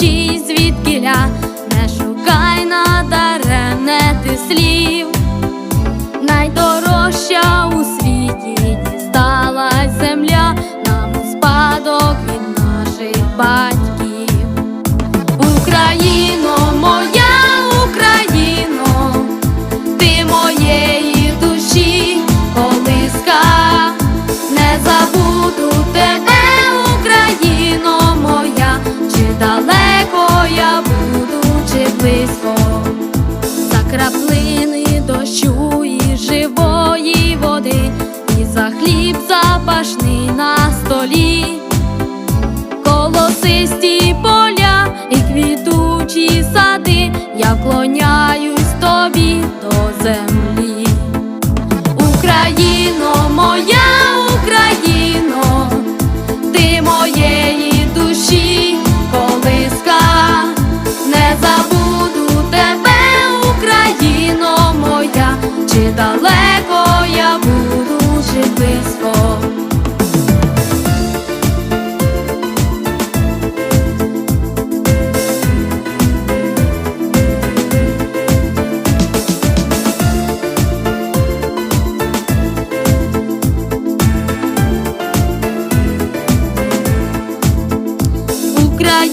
чи звідкиля, краплини дощу і живої води, і за хліб запашний на столі, колосисті поля і квітучі сади, я клоняюсь тобі до землі.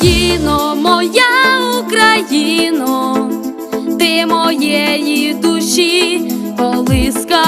Україно, моя Україно, ти моєї душі колиска,